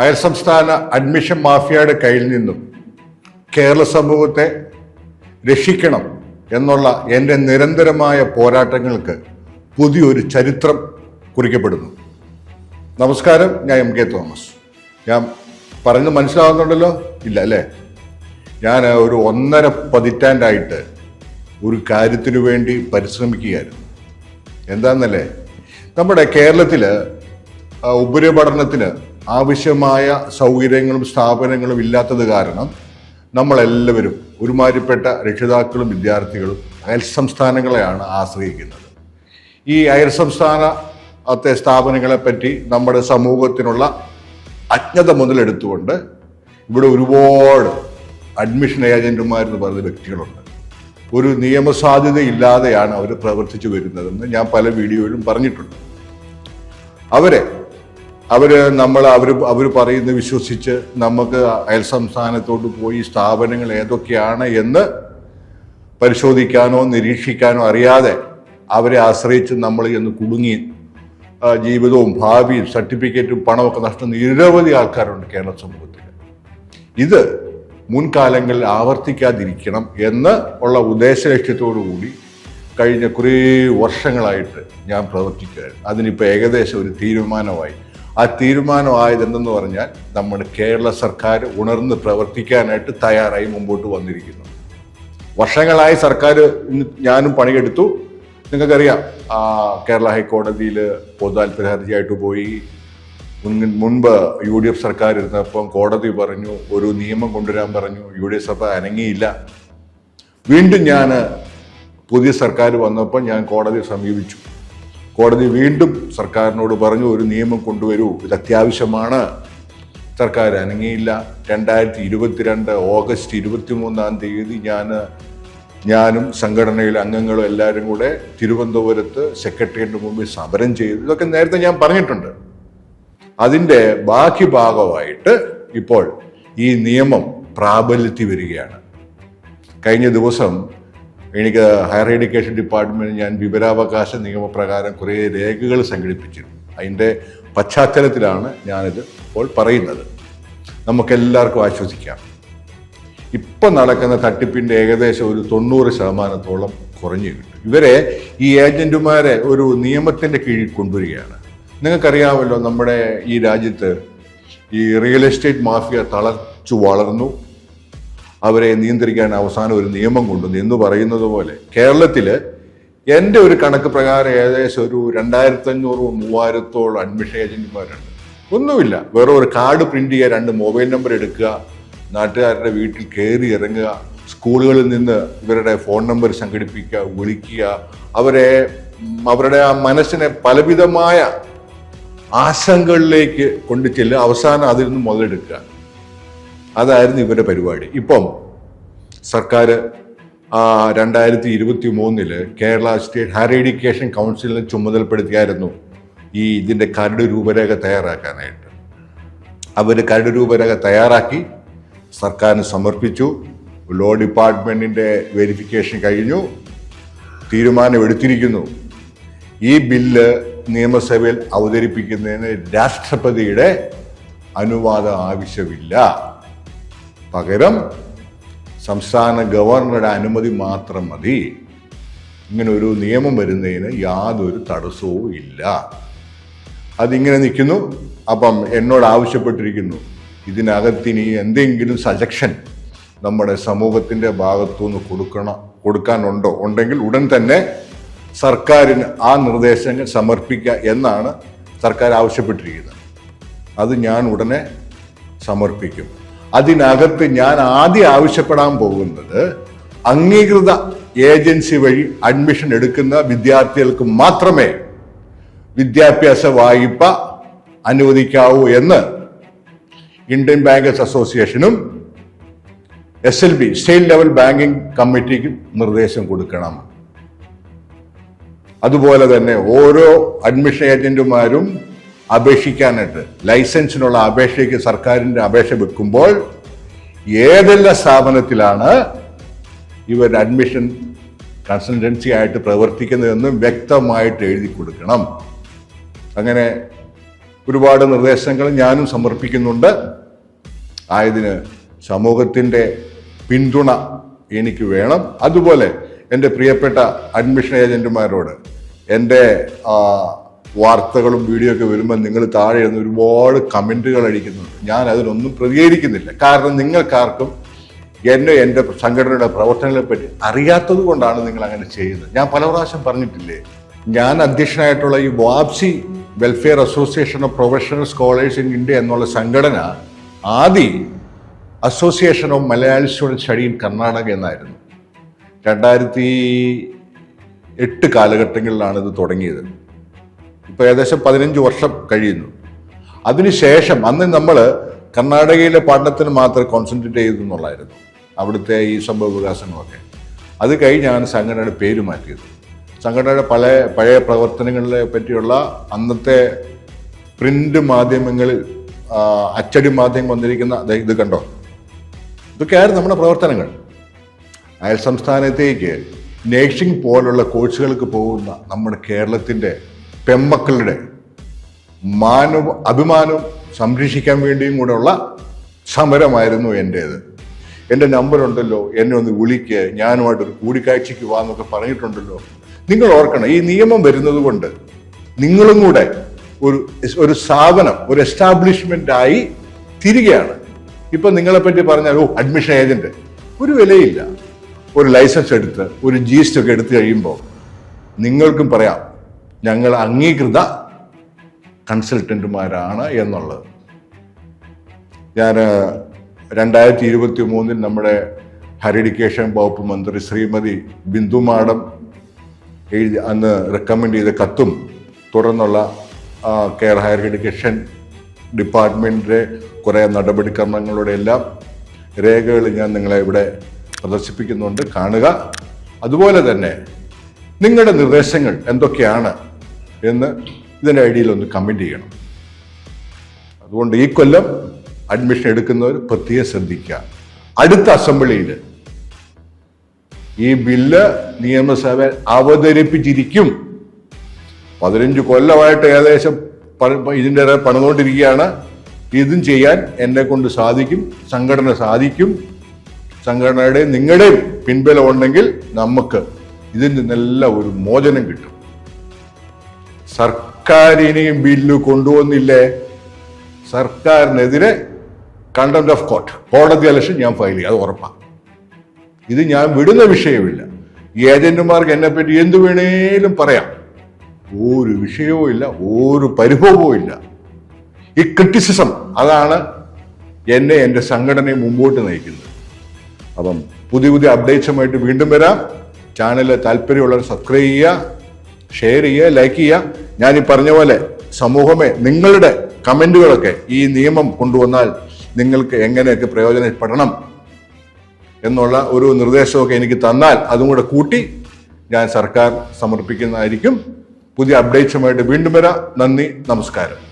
അയൽ സംസ്ഥാന അഡ്മിഷൻ മാഫിയയുടെ കയ്യിൽ നിന്നും കേരള സമൂഹത്തെ രക്ഷിക്കണം എന്നുള്ള എന്റെ നിരന്തരമായ പോരാട്ടങ്ങൾക്ക് പുതിയൊരു ചരിത്രം കുറിക്കപ്പെടുന്നു. നമസ്കാരം ഞാൻ എം കെ തോമസ്. ഞാൻ പറഞ്ഞ് മനസ്സിലാവുന്നുണ്ടല്ലോ? ഇല്ല അല്ലേ? ഞാൻ ഒരു ഒന്നര പതിറ്റാണ്ടായിട്ട് ഒരു കാര്യത്തിനു വേണ്ടി പരിശ്രമിക്കുകയായിരുന്നു. എന്താണെന്നല്ലേ നമ്മുടെ കേരളത്തിൽ ഉപരിപഠനത്തിന് ആവശ്യമായ സൗകര്യങ്ങളും സ്ഥാപനങ്ങളും ഇല്ലാത്തത് കാരണം നമ്മളെല്ലാവരും ഒരുമാതിരിപ്പെട്ട രക്ഷിതാക്കളും വിദ്യാർത്ഥികളും അയൽ സംസ്ഥാനങ്ങളെയാണ് ആശ്രയിക്കുന്നത്. ഈ അയൽ സംസ്ഥാനത്തെ സ്ഥാപനങ്ങളെ പറ്റി നമ്മുടെ സമൂഹത്തിനുള്ള അജ്ഞത മുതലെടുത്തുകൊണ്ട് ഇവിടെ ഒരുപാട് അഡ്മിഷൻ ഏജന്റുമാരെന്ന് പറയുന്ന വ്യക്തികളുണ്ട്. ഒരു നിയമസാധ്യത ഇല്ലാതെയാണ് അവർ പ്രവർത്തിച്ചു വരുന്നതെന്ന് ഞാൻ പല വീഡിയോയിലും പറഞ്ഞിട്ടുണ്ട്. അവരെ അവർ നമ്മൾ അവർ അവർ പറയുന്നത് വിശ്വസിച്ച് നമുക്ക് അയൽ സംസ്ഥാനത്തോട്ട് പോയി സ്ഥാപനങ്ങൾ ഏതൊക്കെയാണ് എന്ന് പരിശോധിക്കാനോ നിരീക്ഷിക്കാനോ അറിയാതെ അവരെ ആശ്രയിച്ച് നമ്മൾ എന്ന് കുടുങ്ങി ജീവിതവും ഭാവിയും സർട്ടിഫിക്കറ്റും പണമൊക്കെ നഷ്ടം നിരവധി ആൾക്കാരുണ്ട് കേരള സമൂഹത്തിൽ ഇത് മുൻകാലങ്ങളിൽ ആവർത്തിക്കാതിരിക്കണം എന്ന് ഉള്ള ഉദ്ദേശ ലക്ഷ്യത്തോടു കൂടി കഴിഞ്ഞ കുറേ വർഷങ്ങളായിട്ട് ഞാൻ പ്രവർത്തിക്കുകയായിരുന്നു. അതിനിപ്പോൾ ഏകദേശം ഒരു തീരുമാനമായി. ആ തീരുമാനമായത് എന്തെന്ന് പറഞ്ഞാൽ നമ്മുടെ കേരള സർക്കാർ ഉണർന്ന് പ്രവർത്തിക്കാനായിട്ട് തയ്യാറായി മുമ്പോട്ട് വന്നിരിക്കുന്നു. വർഷങ്ങളായി സർക്കാർ ഞാനും പണിയെടുത്തു. നിങ്ങൾക്കറിയാം കേരള ഹൈക്കോടതിയിൽ പൊതുതാൽപര്യ ഹർജിയായിട്ട് പോയി. മുൻ- മുൻപ് യു ഡി എഫ് സർക്കാർ ഇരുന്നപ്പം കോടതി പറഞ്ഞു ഒരു നിയമം കൊണ്ടുവരാൻ പറഞ്ഞു യു ഡി എഫ് സഭ അനങ്ങിയില്ല. വീണ്ടും ഞാൻ പുതിയ സർക്കാർ വന്നപ്പോൾ ഞാൻ കോടതിയെ സമീപിച്ചു. കോടതി വീണ്ടും സർക്കാരിനോട് പറഞ്ഞു ഒരു നിയമം കൊണ്ടുവരൂ. ഇത് അത്യാവശ്യമാണ്. സർക്കാർ അനങ്ങിയില്ല. രണ്ടായിരത്തി ഇരുപത്തിരണ്ട് ഓഗസ്റ്റ് ഇരുപത്തി മൂന്നാം തീയതി ഞാൻ ഞാനും സംഘടനയിലെ അംഗങ്ങളും എല്ലാവരും കൂടെ തിരുവനന്തപുരത്ത് സെക്രട്ടേറിയറ്റിന് മുമ്പിൽ സമരം ചെയ്തു. ഇതൊക്കെ നേരത്തെ ഞാൻ പറഞ്ഞിട്ടുണ്ട്. അതിന്റെ ബാക്കി ഭാഗമായിട്ട് ഇപ്പോൾ ഈ നിയമം പ്രാബല്യത്തിൽ വരികയാണ്. കഴിഞ്ഞ ദിവസം എനിക്ക് ഹയർ എഡ്യൂക്കേഷൻ ഡിപ്പാർട്ട്മെന്റ് ഞാൻ വിവരാവകാശ നിയമപ്രകാരം കുറേ രേഖകൾ സംഘടിപ്പിച്ചിരുന്നു. അതിന്റെ പശ്ചാത്തലത്തിലാണ് ഞാനിത് ഇപ്പോൾ പറയുന്നത്. നമുക്കെല്ലാവർക്കും ആശ്വസിക്കാം. ഇപ്പം നടക്കുന്ന തട്ടിപ്പിന്റെ ഏകദേശം ഒരു തൊണ്ണൂറ് ശതമാനത്തോളം കുറഞ്ഞു കിട്ടും. ഇവരെ ഈ ഏജന്റുമാരെ ഒരു നിയമത്തിന്റെ കീഴിൽ കൊണ്ടുവരികയാണ്. നിങ്ങൾക്കറിയാമല്ലോ നമ്മുടെ ഈ രാജ്യത്ത് ഈ റിയൽ എസ്റ്റേറ്റ് മാഫിയ തളച്ചു വളർന്നു. അവരെ നിയന്ത്രിക്കാൻ അവസാനം ഒരു നിയമം കൊണ്ടുവന്നു. എന്ന് പറയുന്നത് പോലെ കേരളത്തിൽ എന്റെ ഒരു കണക്ക് പ്രകാരം ഏകദേശം ഒരു രണ്ടായിരത്തി അഞ്ഞൂറ് മൂവായിരത്തോളം അഡ്മിഷൻ ഏജന്റുമാരുണ്ട് ഒന്നുമില്ല. വേറെ ഒരു കാർഡ് പ്രിന്റ് ചെയ്യുക രണ്ട് മൊബൈൽ നമ്പർ എടുക്കുക നാട്ടുകാരുടെ വീട്ടിൽ കയറി ഇറങ്ങുക സ്കൂളുകളിൽ നിന്ന് ഇവരുടെ ഫോൺ നമ്പർ സംഘടിപ്പിക്കുക വിളിക്കുക അവരെ അവരുടെ ആ മനസ്സിനെ പലവിധമായ ആശങ്കകളിലേക്ക് കൊണ്ടു ചെല്ലുക അവസാനം അതിൽ നിന്ന് മുതലെടുക്കുക. അതായിരുന്നു ഇവരുടെ പരിപാടി. ഇപ്പം സർക്കാർ രണ്ടായിരത്തി ഇരുപത്തി മൂന്നിൽ കേരള സ്റ്റേറ്റ് ഹയർ എഡ്യൂക്കേഷൻ കൗൺസിലിനെ ചുമതലപ്പെടുത്തിയായിരുന്നു ഈ ഇതിന്റെ കരട് രൂപരേഖ തയ്യാറാക്കാനായിട്ട്. അവർ കരട് രൂപരേഖ തയ്യാറാക്കി സർക്കാരിന് സമർപ്പിച്ചു ലോ ഡിപ്പാർട്ട്മെന്റിന്റെ വെരിഫിക്കേഷൻ കഴിഞ്ഞു തീരുമാനമെടുത്തിരിക്കുന്നു. ഈ ബില്ല് നിയമസഭയിൽ അവതരിപ്പിക്കുന്നതിന് രാഷ്ട്രപതിയുടെ അനുവാദം ആവശ്യമില്ല. പകരം സംസ്ഥാന ഗവർണറുടെ അനുമതി മാത്രം മതി. ഇങ്ങനെ ഒരു നിയമം വരുന്നതിന് യാതൊരു തടസ്സവും ഇല്ല. അതിങ്ങനെ നിൽക്കുന്നു. അപ്പം എന്നോട് ആവശ്യപ്പെട്ടിരിക്കുന്നു. ഇതിനകത്തിനി എന്തെങ്കിലും സജക്ഷൻ നമ്മുടെ സമൂഹത്തിന്റെ ഭാഗത്തുനിന്ന് കൊടുക്കണം കൊടുക്കാനുണ്ടോ? ഉണ്ടെങ്കിൽ ഉടൻ തന്നെ സർക്കാരിന് ആ നിർദ്ദേശങ്ങൾ സമർപ്പിക്കുക എന്നാണ് സർക്കാർ ആവശ്യപ്പെട്ടിരിക്കുന്നത്. അത് ഞാൻ ഉടനെ സമർപ്പിക്കും. അതിനകത്ത് ഞാൻ ആദ്യം ആവശ്യപ്പെടാൻ പോകുന്നത് അംഗീകൃത ഏജൻസി വഴി അഡ്മിഷൻ എടുക്കുന്ന വിദ്യാർത്ഥികൾക്ക് മാത്രമേ വിദ്യാഭ്യാസ വായ്പ അനുവദിക്കാവൂ എന്ന് ഇന്ത്യൻ ബാങ്കേഴ്സ് അസോസിയേഷനും S L B state level banking കമ്മിറ്റിക്കും നിർദ്ദേശം കൊടുക്കണം. അതുപോലെ തന്നെ ഓരോ അഡ്മിഷൻ ഏജന്റുമാരും അപേക്ഷിക്കാനായിട്ട് ലൈസൻസിനുള്ള അപേക്ഷയ്ക്ക് സർക്കാരിന്റെ അപേക്ഷ വെക്കുമ്പോൾ ഏതെല്ലാം സ്ഥാപനത്തിലാണ് ഇവർ അഡ്മിഷൻ കൺസൾട്ടൻസി ആയിട്ട് പ്രവർത്തിക്കുന്നതെന്നും വ്യക്തമായിട്ട് എഴുതി കൊടുക്കണം. അങ്ങനെ ഒരുപാട് നിർദ്ദേശങ്ങൾ ഞാനും സമർപ്പിക്കുന്നുണ്ട്. ആയതിന് സമൂഹത്തിന്റെ പിന്തുണ എനിക്ക് വേണം. അതുപോലെ എന്റെ പ്രിയപ്പെട്ട അഡ്മിഷൻ ഏജന്റുമാരോട് എന്റെ വാർത്തകളും വീഡിയോ ഒക്കെ വരുമ്പോൾ നിങ്ങൾ താഴെ ഇരുന്ന് ഒരുപാട് കമന്റുകൾ അടിക്കുന്നുണ്ട്. ഞാൻ അതിനൊന്നും പ്രതികരിക്കുന്നില്ല. കാരണം നിങ്ങൾക്കാർക്കും എന്നെ എന്റെ സംഘടനയുടെ പ്രവർത്തനങ്ങളെ പറ്റി അറിയാത്തത് കൊണ്ടാണ് നിങ്ങൾ അങ്ങനെ ചെയ്യുന്നത്. ഞാൻ പല പ്രാവശ്യം പറഞ്ഞിട്ടില്ലേ ഞാൻ അധ്യക്ഷനായിട്ടുള്ള ഈ വാപ്സി welfare association of professional scholars in India എന്നുള്ള സംഘടന ആദ്യ association of Malayali students study in Karnataka എന്നായിരുന്നു. രണ്ടായിരത്തി എട്ട് കാലഘട്ടങ്ങളിലാണ് ഇത് തുടങ്ങിയത്. ഇപ്പോൾ ഏകദേശം പതിനഞ്ച് വർഷം കഴിയുന്നു. അതിനുശേഷം അന്ന് നമ്മൾ കർണാടകയിലെ പഠനത്തിന് മാത്രം കോൺസെൻട്രേറ്റ് ചെയ്തു എന്നുള്ളായിരുന്നു അവിടുത്തെ ഈ സംഭവ വികാസങ്ങളൊക്കെ. അത് കഴിഞ്ഞാണ് സംഘടനയുടെ പേര് മാറ്റിയത്. സംഘടനയുടെ പല പഴയ പ്രവർത്തനങ്ങളെ പറ്റിയുള്ള അന്നത്തെ പ്രിന്റ് മാധ്യമങ്ങളിൽ അച്ചടി മാധ്യമം വന്നിരിക്കുന്ന ഇത് കണ്ടോ? ഇതൊക്കെയായിരുന്നു നമ്മുടെ പ്രവർത്തനങ്ങൾ. അയൽ സംസ്ഥാനത്തേക്ക് നേഴ്സിംഗ് പോലുള്ള കോഴ്സുകൾക്ക് പോകുന്ന നമ്മുടെ കേരളത്തിന്റെ പെമ്മക്കളുടെ മാനവ അഭിമാനം സംരക്ഷിക്കാൻ വേണ്ടിയും കൂടെയുള്ള സമരമായിരുന്നു എന്റേത് എന്റെ നമ്പറുണ്ടല്ലോ എന്നെ ഒന്ന് വിളിക്കുക ഞാനുമായിട്ടൊരു കൂടിക്കാഴ്ചയ്ക്ക് വാ എന്നൊക്കെ പറഞ്ഞിട്ടുണ്ടല്ലോ. നിങ്ങൾ ഓർക്കണം ഈ നിയമം വരുന്നത് കൊണ്ട് നിങ്ങളും കൂടെ ഒരു ഒരു സ്ഥാപനം ഒരു എസ്റ്റാബ്ലിഷ്മെന്റ് ആയി തിരികെയാണ്. ഇപ്പം നിങ്ങളെപ്പറ്റി പറഞ്ഞാൽ ഓ അഡ്മിഷൻ ഏജന്റ് ഒരു വിലയില്ല. ഒരു ലൈസൻസ് എടുത്ത് ഒരു ജി എസ് ടി ഒക്കെ എടുത്തു കഴിയുമ്പോൾ നിങ്ങൾക്കും പറയാം ഞങ്ങൾ അംഗീകൃത കൺസൾട്ടന്റുമാരാണ് എന്നുള്ളത്. ഞാൻ രണ്ടായിരത്തി ഇരുപത്തി മൂന്നിൽ നമ്മുടെ ഹയർ എഡ്യൂക്കേഷൻ വകുപ്പ് മന്ത്രി ശ്രീമതി ബിന്ദു മാഡം എഴുതി അന്ന് റെക്കമെൻഡ് ചെയ്ത കത്തും തുടർന്നുള്ള കേരള ഹയർ എഡ്യൂക്കേഷൻ ഡിപ്പാർട്ട്മെന്റിന്റെ കുറേ നടപടിക്രമങ്ങളുടെ എല്ലാം രേഖകൾ ഞാൻ നിങ്ങളെ ഇവിടെ പ്രദർശിപ്പിക്കുന്നുണ്ട്. കാണുക. അതുപോലെ തന്നെ നിങ്ങളുടെ നിർദ്ദേശങ്ങൾ എന്തൊക്കെയാണ്? എന്ന് ഇതിന്റെ ഐഡിയയിൽ ഒന്ന് കമന്റ് ചെയ്യണം. അതുകൊണ്ട് ഈ കൊല്ലം അഡ്മിഷൻ എടുക്കുന്നവർ പ്രത്യേകം ശ്രദ്ധിക്കുക. അടുത്ത അസംബ്ലിയിൽ ഈ ബില്ല് നിയമസഭ അവതരിപ്പിച്ചിരിക്കും. പതിനഞ്ച് കൊല്ലമായിട്ട് ഏകദേശം ഇതിന്റെ പണിതുകൊണ്ടിരിക്കുകയാണ് ഇതും ചെയ്യാൻ എന്നെ കൊണ്ട് സാധിക്കും സംഘടന സാധിക്കും. സംഘടനയുടെ നിങ്ങളുടെയും പിൻബലം ഉണ്ടെങ്കിൽ നമുക്ക് ഇതിൽ നിന്നെല്ലാം ഒരു മോചനം കിട്ടും. സർക്കാർ ഇനിയും ബില്ല് കൊണ്ടുവന്നില്ലേ? സർക്കാരിനെതിരെ കണ്ടംപ്റ്റ് ഓഫ് കോർട്ട് കോടതി അലക്ഷൻ ഞാൻ ഫയൽ ചെയ്യും അത് ഉറപ്പാണ് ഇത് ഞാൻ വിടുന്ന വിഷയമില്ല ഏജന്റുമാർക്ക് എന്നെ പറ്റി എന്ത് വേണേലും പറയാം. ഒരു വിഷയവും ഇല്ല ഒരു പരിഭവവും ഇല്ല. ഈ ക്രിറ്റിസിസം അതാണ് എന്നെ എന്റെ സംഘടനയെ മുമ്പോട്ട് നയിക്കുന്നത്. അപ്പം പുതിയ പുതിയ അപ്ഡേറ്റ്സുമായിട്ട് വീണ്ടും വരാം. ചാനൽ താല്പര്യമുള്ളവർ സബ്സ്ക്രൈബ് ചെയ്യുക. ഷെയർ ചെയ്യുക ലൈക്ക് ചെയ്യുക. ഞാൻ ഈ പറഞ്ഞ പോലെ സമൂഹമേ നിങ്ങളുടെ കമന്റുകളൊക്കെ ഈ നിയമം കൊണ്ടുവന്നാൽ നിങ്ങൾക്ക് എങ്ങനെയൊക്കെ പ്രയോജനപ്പെടണം എന്നുള്ള ഒരു നിർദ്ദേശമൊക്കെ എനിക്ക് തന്നാൽ അതും കൂടെ കൂട്ടി ഞാൻ സർക്കാർ സമർപ്പിക്കുന്നതായിരിക്കും. പുതിയ അപ്ഡേറ്റ്സുമായിട്ട് വീണ്ടും വരാം. നന്ദി നമസ്കാരം.